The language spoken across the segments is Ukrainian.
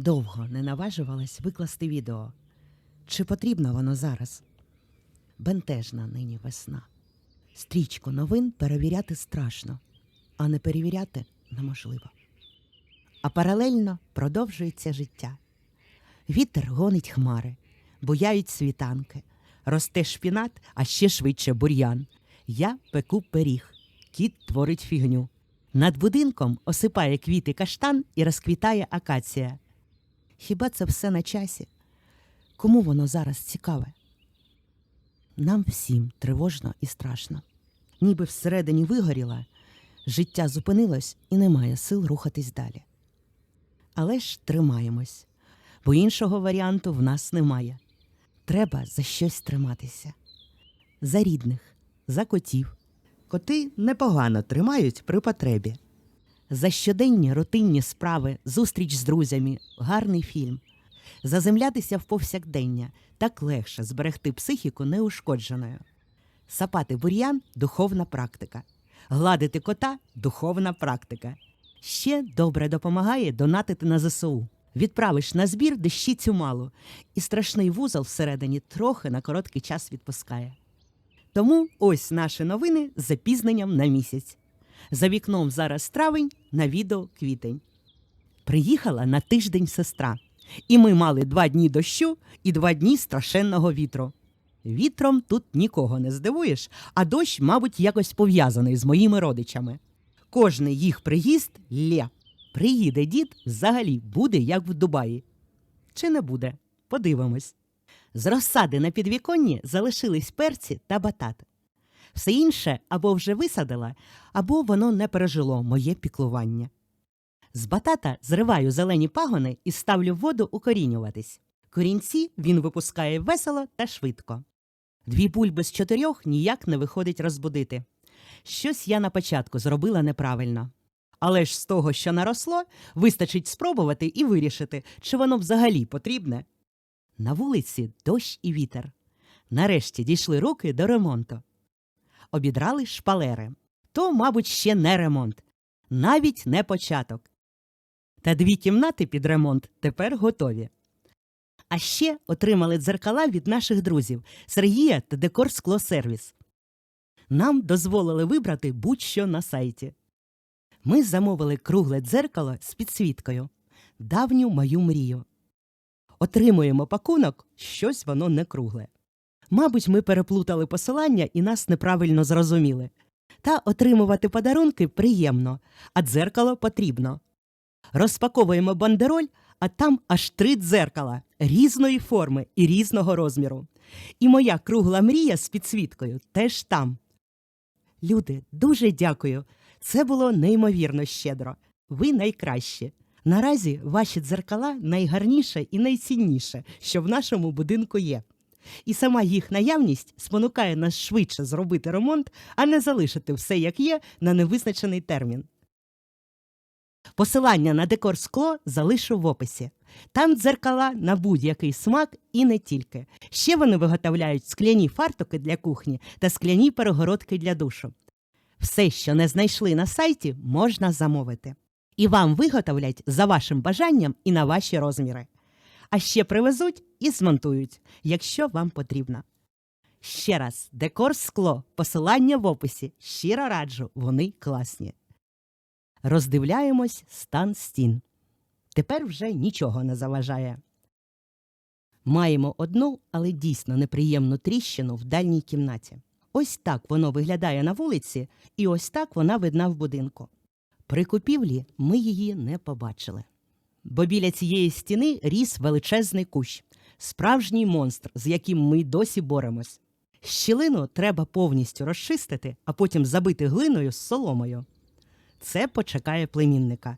Довго не наважувалась викласти відео. Чи потрібно воно зараз? Бентежна нині весна. Стрічку новин перевіряти страшно, а не перевіряти неможливо. А паралельно продовжується життя. Вітер гонить хмари, буяють світанки, росте шпінат, а ще швидше бур'ян. Я пеку пиріг, кіт творить фігню. Над будинком осипає квіти каштан і розквітає акація. Хіба це все на часі? Кому воно зараз цікаве? Нам всім тривожно і страшно. Ніби всередині вигоріла, життя зупинилось і немає сил рухатись далі. Але ж тримаємось, бо іншого варіанту в нас немає. Треба за щось триматися. За рідних, за котів. Коти непогано тримають при потребі. За щоденні рутинні справи, зустріч з друзями, гарний фільм. Заземлятися в повсякдення так легше зберегти психіку неушкодженою. Сапати бур'ян духовна практика. Гладити кота духовна практика. Ще добре допомагає донатити на ЗСУ. Відправиш на збір дещицю малу, і страшний вузол всередині трохи на короткий час відпускає. Тому ось наші новини з запізненням на місяць. За вікном зараз травень, на відео квітень. Приїхала на тиждень сестра, і ми мали два дні дощу і два дні страшенного вітру. Вітром тут нікого не здивуєш, а дощ, мабуть, якось пов'язаний з моїми родичами. Кожний їх приїзд лє. Приїде дід, взагалі буде як в Дубаї. Чи не буде? Подивимось. З розсади на підвіконні залишились перці та батат. Все інше або вже висадила, або воно не пережило моє піклування. З батата зриваю зелені пагони і ставлю воду укорінюватись. Корінці він випускає весело та швидко. Дві бульби з чотирьох ніяк не виходить розбудити. Щось я на початку зробила неправильно. Але ж з того, що наросло, вистачить спробувати і вирішити, чи воно взагалі потрібне. На вулиці дощ і вітер. Нарешті дійшли руки до ремонту. Обідрали шпалери. То, мабуть, ще не ремонт, навіть не початок. Та дві кімнати під ремонт тепер готові. А ще отримали дзеркала від наших друзів Сергія та Декор Склосервіс. Нам дозволили вибрати будь-що на сайті. Ми замовили кругле дзеркало з підсвіткою, давню мою мрію. Отримуємо пакунок, щось воно не кругле. Мабуть, ми переплутали посилання і нас неправильно зрозуміли. Та отримувати подарунки приємно, а дзеркало потрібно. Розпаковуємо бандероль, а там аж три дзеркала різної форми і різного розміру. І моя кругла мрія з підсвіткою теж там. Люди, дуже дякую. Це було неймовірно щедро. Ви найкращі. Наразі ваші дзеркала найгарніше і найцінніше, що в нашому будинку є. І сама їх наявність спонукає нас швидше зробити ремонт, а не залишити все як є на невизначений термін. Посилання на декор скло залишу в описі. Там дзеркала на будь-який смак і не тільки. Ще вони виготовляють скляні фартуки для кухні та скляні перегородки для душу. Все, що не знайшли на сайті, можна замовити. І вам виготовлять за вашим бажанням і на ваші розміри. А ще привезуть і змонтують, якщо вам потрібно. Ще раз, декор скло, посилання в описі. Щиро раджу, вони класні. Роздивляємось стан стін. Тепер вже нічого не заважає. Маємо одну, але дійсно неприємну тріщину в дальній кімнаті. Ось так воно виглядає на вулиці, і ось так вона видна в будинку. При купівлі ми її не побачили. Бо біля цієї стіни ріс величезний кущ, справжній монстр, з яким ми досі боремось. Щілину треба повністю розчистити, а потім забити глиною з соломою. Це почекає племінника.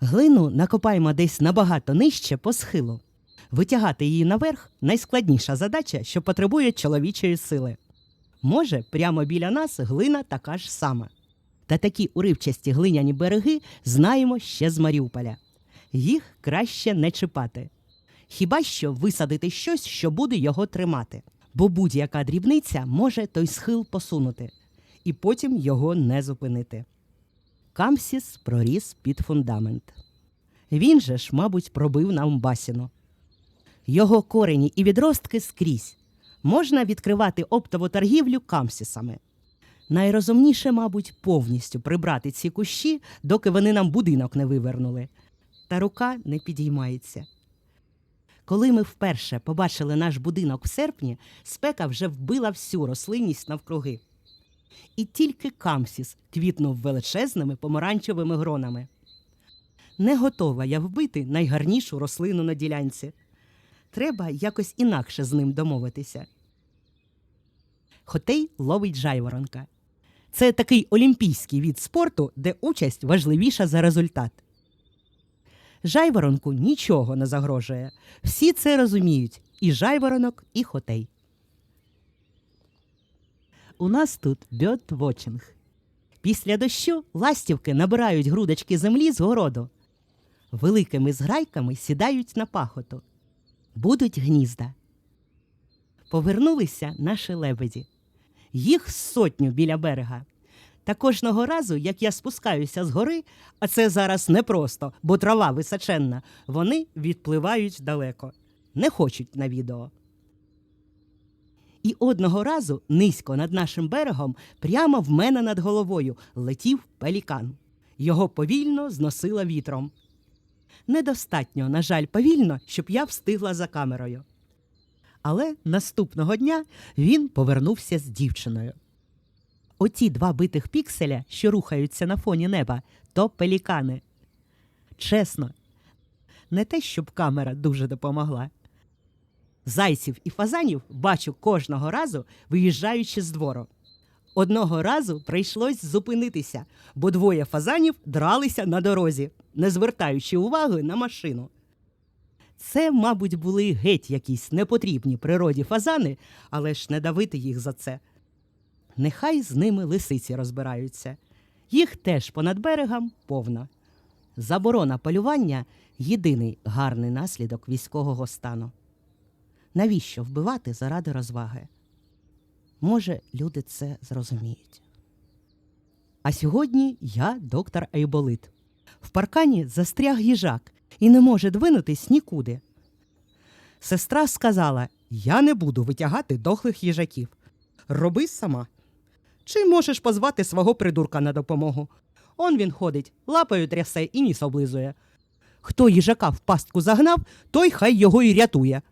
Глину накопаємо десь набагато нижче по схилу. Витягати її наверх найскладніша задача, що потребує чоловічої сили. Може, прямо біля нас глина така ж сама. Та такі уривчасті глиняні береги знаємо ще з Маріуполя. Їх краще не чіпати. Хіба що висадити щось, що буде його тримати, бо будь-яка дрібниця може той схил посунути, і потім його не зупинити. Камсіс проріс під фундамент. Він же ж, мабуть, пробив нам басіну. Його корені і відростки скрізь. Можна відкривати оптову торгівлю камсісами. Найрозумніше, мабуть, повністю прибрати ці кущі, доки вони нам будинок не вивернули. Та рука не підіймається. Коли ми вперше побачили наш будинок в серпні, спека вже вбила всю рослинність навкруги. І тільки камсіс квітнув величезними помаранчевими гронами. Не готова я вбити найгарнішу рослину на ділянці. Треба якось інакше з ним домовитися. Хотей ловить жайворонка. Це такий олімпійський від спорту, де участь важливіша за результат. Жайворонку нічого не загрожує. Всі це розуміють і жайворонок, і хотей. У нас тут бьотвочинг. Після дощу ластівки набирають грудочки землі з городу. Великими зграйками сідають на пахоту. Будуть гнізда. Повернулися наші лебеді. Їх сотню біля берега. Та кожного разу, як я спускаюся з гори, а це зараз непросто, бо трава височенна, вони відпливають далеко, не хочуть на відео. І одного разу низько над нашим берегом, прямо в мене над головою, летів пелікан. Його повільно зносило вітром. Недостатньо, на жаль, повільно, щоб я встигла за камерою. Але наступного дня він повернувся з дівчиною. Оті два битих пікселя, що рухаються на фоні неба, то пелікани. Чесно, не те, щоб камера дуже допомогла. Зайців і фазанів бачу кожного разу, виїжджаючи з двору. Одного разу прийшлось зупинитися, бо двоє фазанів дралися на дорозі, не звертаючи уваги на машину. Це, мабуть, були геть якісь непотрібні природі фазани, але ж не давити їх за це. Нехай з ними лисиці розбираються. Їх теж понад берегом повно. Заборона полювання єдиний гарний наслідок військового стану. Навіщо вбивати заради розваги? Може, люди це зрозуміють. А сьогодні я доктор Айболит. В паркані застряг їжак і не може двинутись нікуди. Сестра сказала: Я не буду витягати дохлих їжаків. Роби сама. Чи можеш позвати свого придурка на допомогу? Он він ходить, лапою трясе і ніс облизує. Хто їжака в пастку загнав, той хай його і рятує.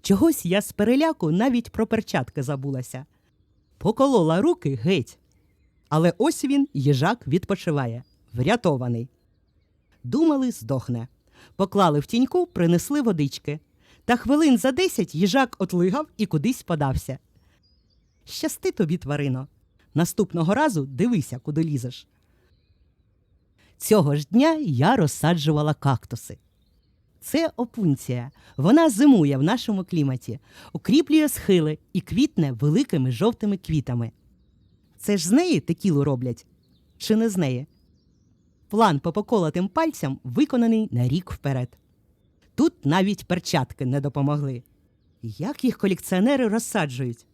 Чогось я з переляку навіть про перчатки забулася. Поколола руки геть. Але ось він, їжак, відпочиває, врятований. Думали, здохне. Поклали в тіньку, принесли водички. Та хвилин за десять їжак отлигав і кудись подався. Щасти тобі, тварино. Наступного разу дивися, куди лізеш. Цього ж дня я розсаджувала кактуси. Це опунція. Вона зимує в нашому кліматі, укріплює схили і квітне великими жовтими квітами. Це ж з неї текілу роблять? Чи не з неї? План по поколотим пальцям виконаний на рік вперед. Тут навіть перчатки не допомогли. Як їх колекціонери розсаджують?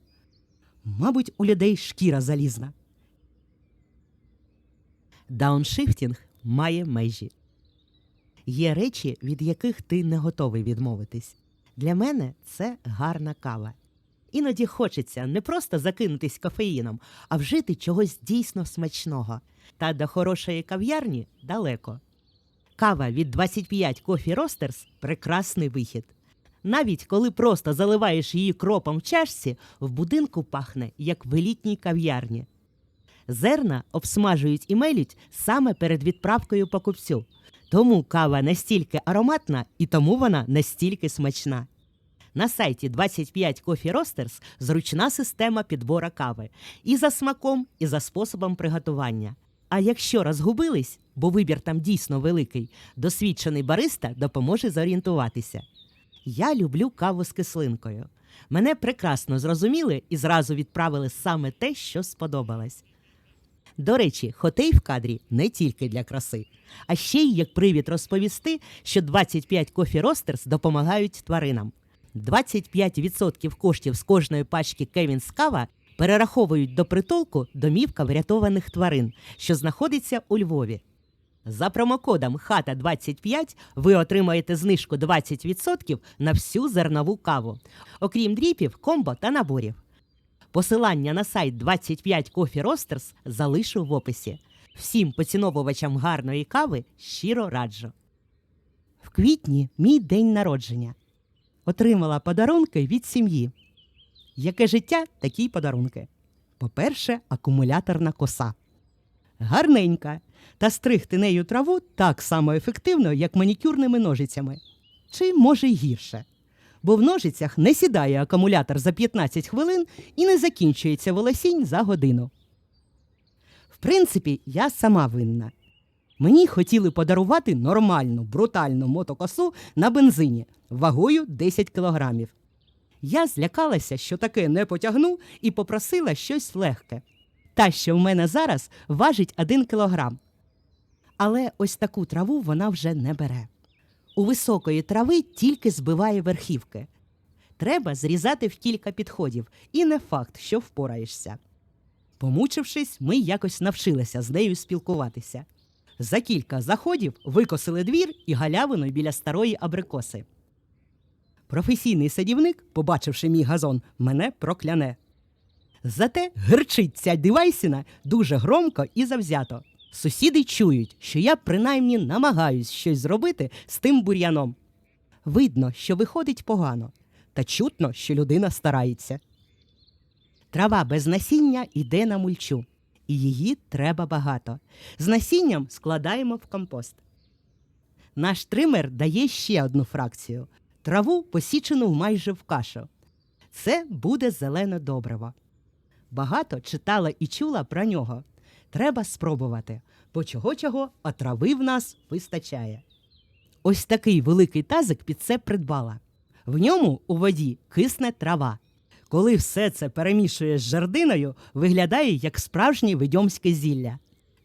Мабуть, у людей шкіра залізна. Дауншифтінг має межі. Є речі, від яких ти не готовий відмовитись. Для мене це гарна кава. Іноді хочеться не просто закинутись кофеїном, а вжити чогось дійсно смачного. Та до хорошої кав'ярні далеко. Кава від 25 Coffee Roasters – прекрасний вихід. Навіть коли просто заливаєш її кропом в чашці, в будинку пахне, як в елітній кав'ярні. Зерна обсмажують і мелють саме перед відправкою покупцю. Тому кава настільки ароматна і тому вона настільки смачна. На сайті 25 Coffee Roasters зручна система підбора кави і за смаком, і за способом приготування. А якщо розгубились, бо вибір там дійсно великий, досвідчений бариста допоможе зорієнтуватися. Я люблю каву з кислинкою. Мене прекрасно зрозуміли і зразу відправили саме те, що сподобалось. До речі, хотей в кадрі не тільки для краси, а ще й як привід розповісти, що 25 Coffee Roasters допомагають тваринам. 25% коштів з кожної пачки Кевінс Кава перераховують до притулку домівка врятованих тварин, що знаходиться у Львові. За промокодом хата 25 ви отримаєте знижку 20% на всю зернову каву, окрім дріпів, комбо та наборів. Посилання на сайт 25 Coffee Roasters залишу в описі. Всім поціновувачам гарної кави щиро раджу. В квітні мій день народження. Отримала подарунки від сім'ї. Яке життя, такі подарунки. По-перше, акумуляторна коса. Гарненька. Та стригти нею траву так само ефективно, як манікюрними ножицями. Чи може гірше. Бо в ножицях не сідає акумулятор за 15 хвилин і не закінчується волосінь за годину. В принципі, я сама винна. Мені хотіли подарувати нормальну, брутальну мотокосу на бензині вагою 10 кілограмів. Я злякалася, що таке не потягну, і попросила щось легке. Та, що в мене зараз, важить 1 кілограм. Але ось таку траву вона вже не бере. У високої трави тільки збиває верхівки. Треба зрізати в кілька підходів, і не факт, що впораєшся. Помучившись, ми якось навчилися з нею спілкуватися. За кілька заходів викосили двір і галявину біля старої абрикоси. Професійний садівник, побачивши мій газон, мене прокляне. Зате гирчить ця дивайсіна дуже громко і завзято. Сусіди чують, що я принаймні намагаюсь щось зробити з тим бур'яном. Видно, що виходить погано, та чутно, що людина старається. Трава без насіння йде на мульчу, і її треба багато. З насінням складаємо в компост. Наш тример дає ще одну фракцію траву, посічену майже в кашу. Це буде зелене добриво. Багато читала і чула про нього. Треба спробувати, бо чого чого, а трави в нас вистачає. Ось такий великий тазик під це придбала. В ньому у воді кисне трава. Коли все це перемішуєш з жердиною, виглядає як справжнє видьомське зілля.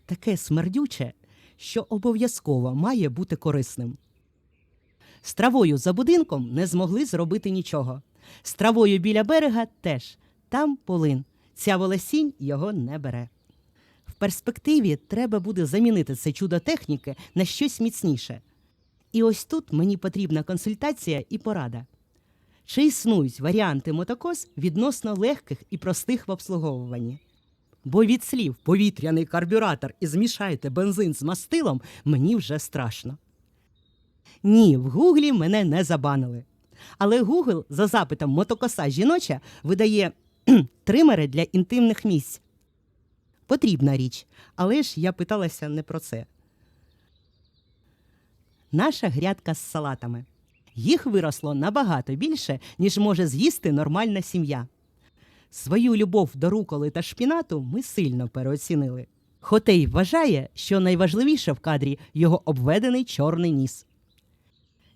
Таке смердюче, що обов'язково має бути корисним. З травою за будинком не змогли зробити нічого. З травою біля берега теж там полин. Ця волосінь його не бере. В перспективі треба буде замінити це чудо техніки на щось міцніше. І ось тут мені потрібна консультація і порада. Чи існують варіанти мотокос відносно легких і простих в обслуговуванні? Бо від слів повітряний карбюратор і змішайте бензин з мастилом мені вже страшно. Ні, в Гуглі мене не забанили. Але Гугл за запитом мотокоса жіноча видає тримери для інтимних місць. Потрібна річ, але ж я питалася не про це. Наша грядка з салатами. Їх виросло набагато більше, ніж може з'їсти нормальна сім'я. Свою любов до руколи та шпінату ми сильно переоцінили. Хотей вважає, що найважливіше в кадрі його обведений чорний ніс.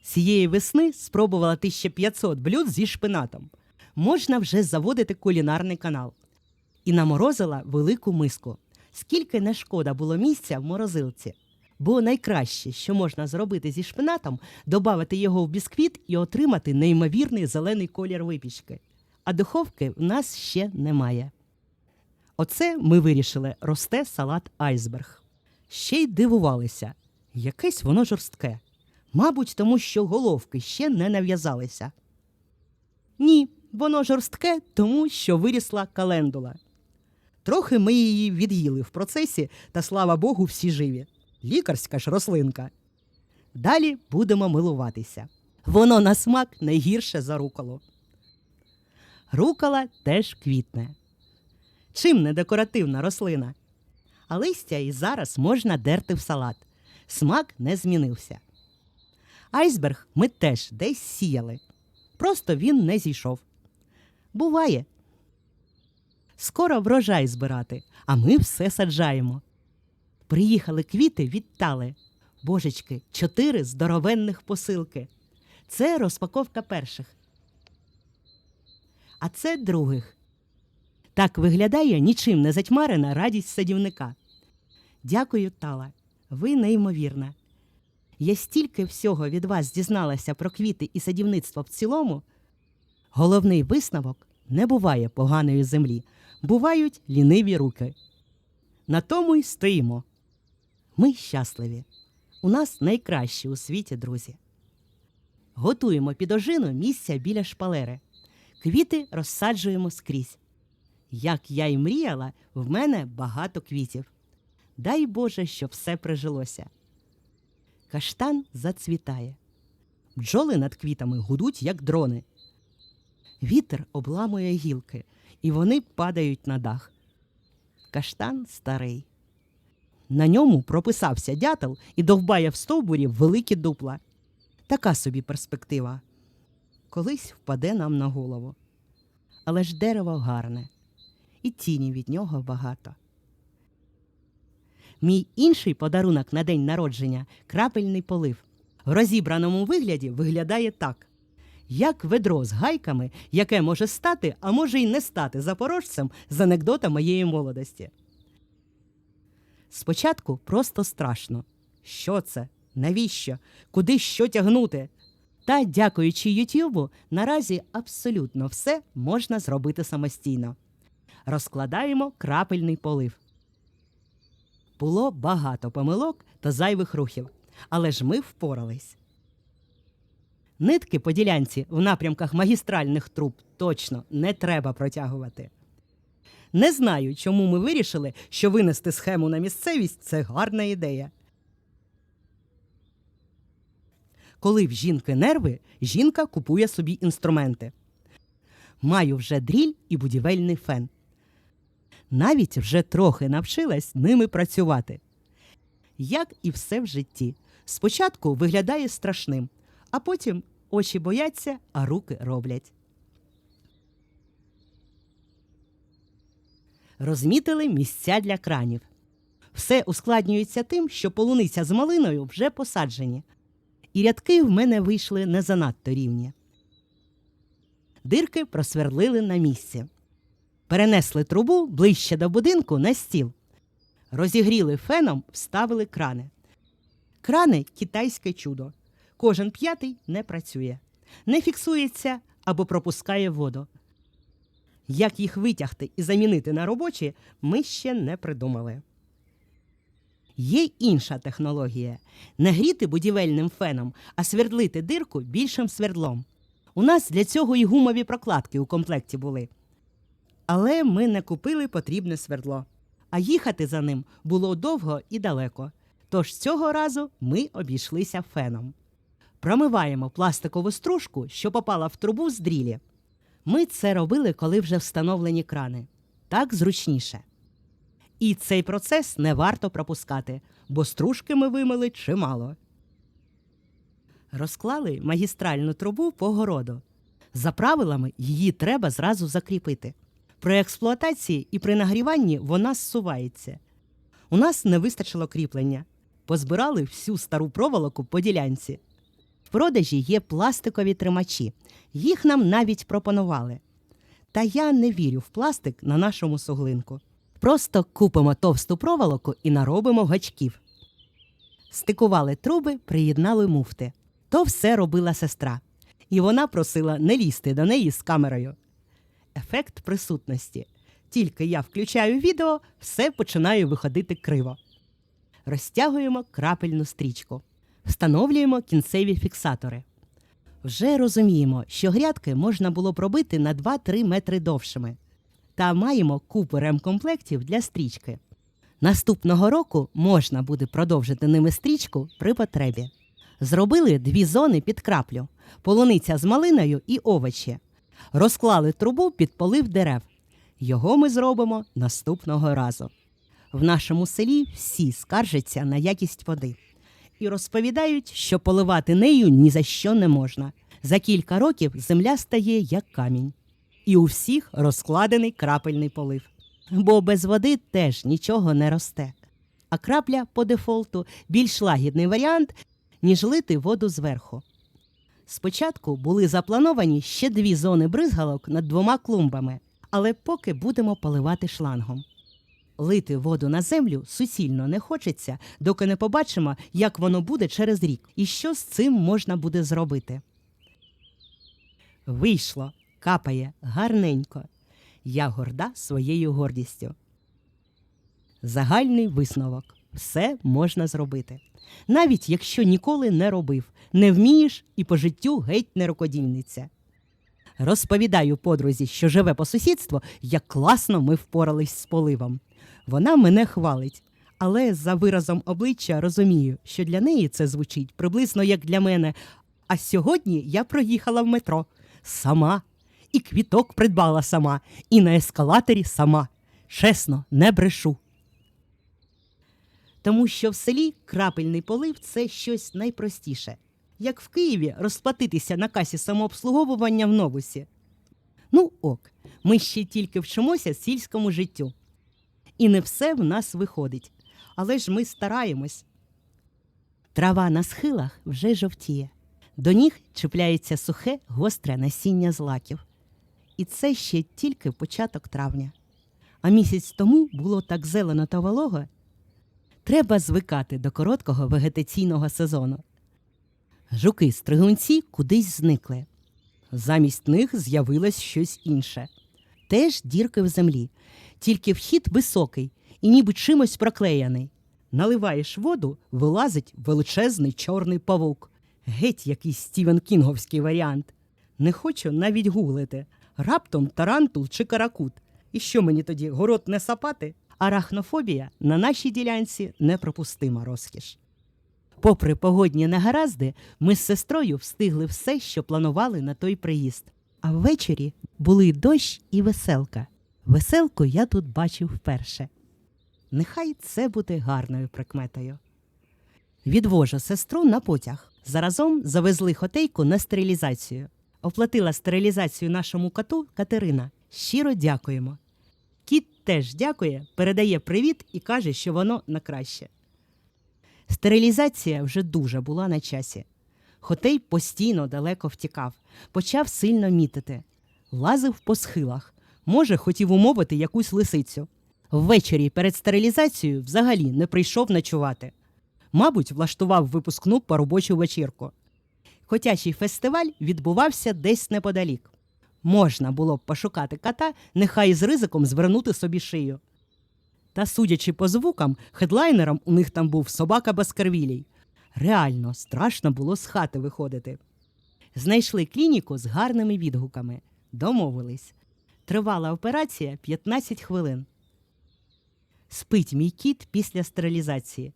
Цієї весни спробувала 1500 блюд зі шпинатом. Можна вже заводити кулінарний канал. І наморозила велику миску. Скільки не шкода було місця в морозилці. Бо найкраще, що можна зробити зі шпинатом, додати його в бісквіт і отримати неймовірний зелений колір випічки. А духовки в нас ще немає. Оце ми вирішили росте салат айсберг. Ще й дивувалися, якесь воно жорстке. Мабуть, тому що головки ще не нав'язалися. Ні, воно жорстке, тому що вирісла календула. Трохи ми її від'їли в процесі, та слава Богу, всі живі. Лікарська ж рослинка. Далі будемо милуватися. Воно на смак найгірше за руколу. Рукола теж квітне. Чим не декоративна рослина? А листя і зараз можна дерти в салат. Смак не змінився. Айсберг ми теж десь сіяли. Просто він не зійшов. Буває. Скоро врожай збирати, а ми все саджаємо. Приїхали квіти від Тали. Божечки, чотири здоровенних посилки. Це розпаковка перших. А це других. Так виглядає нічим не затьмарена радість садівника. Дякую, Тала. Ви неймовірна. Я стільки всього від вас дізналася про квіти і садівництво в цілому. Головний висновок не буває поганої землі, бувають ліниві руки. На тому й стоїмо. Ми щасливі. У нас найкращі у світі друзі. Готуємо під ожину місця біля шпалери. Квіти розсаджуємо скрізь. Як я й мріяла, в мене багато квітів. Дай Боже, щоб все прижилося. Каштан зацвітає. Бджоли над квітами гудуть, як дрони. Вітер обламує гілки, і вони падають на дах. Каштан старий. На ньому прописався дятел і довбає в стовбурі великі дупла. Така собі перспектива. Колись впаде нам на голову. Але ж дерево гарне, і тіні від нього багато. Мій інший подарунок на день народження крапельний полив. В розібраному вигляді виглядає так: як ведро з гайками, яке може стати, а може й не стати запорожцем з анекдота моєї молодості. Спочатку просто страшно. Що це? Навіщо? Куди що тягнути? Та, дякуючи Ютюбу, наразі абсолютно все можна зробити самостійно. Розкладаємо крапельний полив. Було багато помилок та зайвих рухів, але ж ми впорались. Нитки по ділянці в напрямках магістральних труб точно не треба протягувати. Не знаю, чому ми вирішили, що винести схему на місцевість це гарна ідея. Коли в жінки нерви, жінка купує собі інструменти. Маю вже дріль і будівельний фен. Навіть вже трохи навчилась ними працювати. Як і все в житті. Спочатку виглядає страшним, а потім очі бояться, а руки роблять. Розмітили місця для кранів. Все ускладнюється тим, що полуниця з малиною вже посаджені, і рядки в мене вийшли не занадто рівні. Дирки просверлили на місці. Перенесли трубу ближче до будинку на стіл. Розігріли феном, вставили крани. Крани китайське чудо. Кожен п'ятий не працює, не фіксується або пропускає воду. Як їх витягти і замінити на робочі, ми ще не придумали. Є інша технологія не гріти будівельним феном, а свердлити дирку більшим свердлом. У нас для цього і гумові прокладки у комплекті були. Але ми не купили потрібне свердло, а їхати за ним було довго і далеко. Тож цього разу ми обійшлися феном. Промиваємо пластикову стружку, що попала в трубу з дрілі. Ми це робили, коли вже встановлені крани. Так зручніше. І цей процес не варто пропускати, бо стружки ми вимили чимало. Розклали магістральну трубу по городу. За правилами її треба зразу закріпити. При експлуатації і при нагріванні вона зсувається. У нас не вистачило кріплення. Позбирали всю стару проволоку по ділянці. В продажі є пластикові тримачі. Їх нам навіть пропонували. Та я не вірю в пластик на нашому суглинку. Просто купимо товсту проволоку і наробимо гачків. Стикували труби, приєднали муфти. То все робила сестра. І вона просила не лізти до неї з камерою. Ефект присутності. Тільки я включаю відео, все починає виходити криво. Розтягуємо крапельну стрічку. Встановлюємо кінцеві фіксатори. Вже розуміємо, що грядки можна було б робити на 2-3 метри довшими. Та маємо купу ремкомплектів для стрічки. Наступного року можна буде продовжити ними стрічку при потребі. Зробили дві зони під краплю: полуниця з малиною і овочі. Розклали трубу під полив дерев. Його ми зробимо наступного разу. В нашому селі всі скаржаться на якість води і розповідають, що поливати нею ні за що не можна. За кілька років земля стає як камінь, і у всіх розкладений крапельний полив. Бо без води теж нічого не росте. А крапля по дефолту більш лагідний варіант, ніж лити воду зверху. Спочатку були заплановані ще дві зони бризгалок над двома клумбами, але поки будемо поливати шлангом. Лити воду на землю суцільно не хочеться, доки не побачимо, як воно буде через рік і що з цим можна буде зробити. Вийшло, капає гарненько. Я горда своєю гордістю. Загальний висновок. все можна зробити. Навіть якщо ніколи не робив, не вмієш і по життю геть не рукодільниця. Розповідаю подрузі, що живе по сусідству, як класно ми впорались з поливом. Вона мене хвалить, але за виразом обличчя розумію, що для неї це звучить приблизно як для мене. А сьогодні я проїхала в метро сама, і квіток придбала сама, і на ескалаторі сама. Чесно, не брешу. Тому що в селі крапельний полив це щось найпростіше. Як в Києві розплатитися на касі самообслуговування в новусі. Ну ок, ми ще тільки вчимося сільському життю. І не все в нас виходить. Але ж ми стараємось. Трава на схилах вже жовтіє. До ніг чіпляється сухе, гостре насіння злаків. І це ще тільки початок травня. А місяць тому було так зелено та волого. Треба звикати до короткого вегетаційного сезону. Жуки стригунці кудись зникли. Замість них з'явилось щось інше. Теж дірки в землі, тільки вхід високий і ніби чимось проклеєний. Наливаєш воду, вилазить величезний чорний павук. Геть якийсь Стівен Кінговський варіант. Не хочу навіть гуглити. Раптом тарантул чи каракут. І що мені тоді город не сапати? Арахнофобія на нашій ділянці непропустима розкіш. Попри погодні негаразди, ми з сестрою встигли все, що планували на той приїзд. А ввечері були дощ і веселка. Веселку я тут бачив вперше. Нехай це буде гарною прикметою. Відвожу сестру на потяг. Заразом завезли хотейку на стерилізацію. Оплатила стерилізацію нашому коту Катерина. Щиро дякуємо. Кіт теж дякує, передає привіт і каже, що воно на краще. Стерилізація вже дуже була на часі. Хотей постійно далеко втікав, почав сильно мітити, лазив по схилах, може, хотів умовити якусь лисицю. Ввечері перед стерилізацією взагалі не прийшов ночувати. Мабуть, влаштував випускну по робочу вечірку. Хотячий фестиваль відбувався десь неподалік. Можна було б пошукати кота, нехай з ризиком звернути собі шию. Та, судячи по звукам, хедлайнером у них там був собака Баскервілій. Реально страшно було з хати виходити. Знайшли клініку з гарними відгуками. Домовились. Тривала операція 15 хвилин. Спить мій кіт після стерилізації.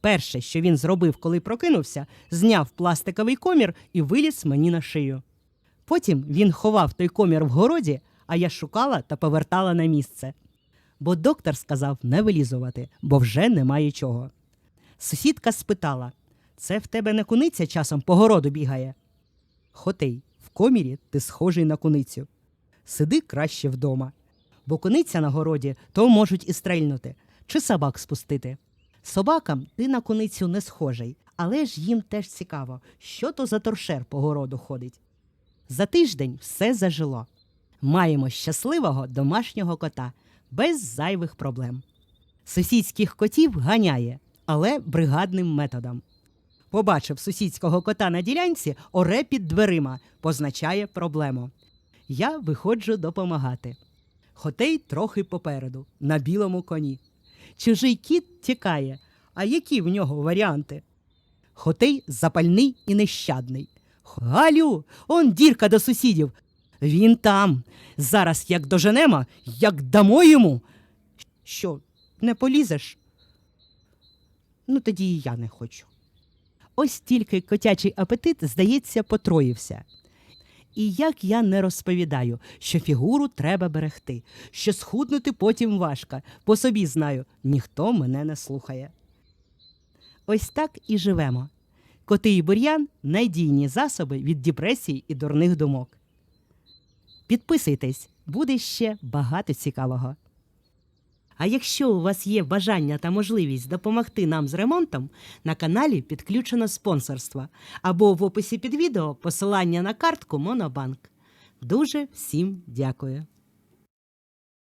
Перше, що він зробив, коли прокинувся, зняв пластиковий комір і виліз мені на шию. Потім він ховав той комір в городі, а я шукала та повертала на місце. Бо доктор сказав не вилізувати, бо вже немає чого. Сусідка спитала: це в тебе не куниця часом по городу бігає? Хотей, в комірі ти схожий на куницю. Сиди краще вдома. Бо куниця на городі то можуть і стрельнути, чи собак спустити. Собакам ти на куницю не схожий, але ж їм теж цікаво, що то за торшер по городу ходить. За тиждень все зажило. Маємо щасливого домашнього кота без зайвих проблем. Сусідських котів ганяє, але бригадним методом. Побачив сусідського кота на ділянці, оре під дверима, позначає проблему. Я виходжу допомагати. Хотей трохи попереду, на білому коні. Чужий кіт тікає. А які в нього варіанти? Хотей запальний і нещадний. Галю, он дірка до сусідів. Він там. Зараз як доженемо, як дамо йому. Що, не полізеш? Ну, тоді і я не хочу. Ось тільки котячий апетит, здається, потроївся. І як я не розповідаю, що фігуру треба берегти, що схуднути потім важко, по собі знаю, ніхто мене не слухає. Ось так і живемо. Коти і бур'ян надійні засоби від депресії і дурних думок. Підписуйтесь, буде ще багато цікавого. А якщо у вас є бажання та можливість допомогти нам з ремонтом, на каналі підключено спонсорство або в описі під відео посилання на картку Монобанк. Дуже всім дякую.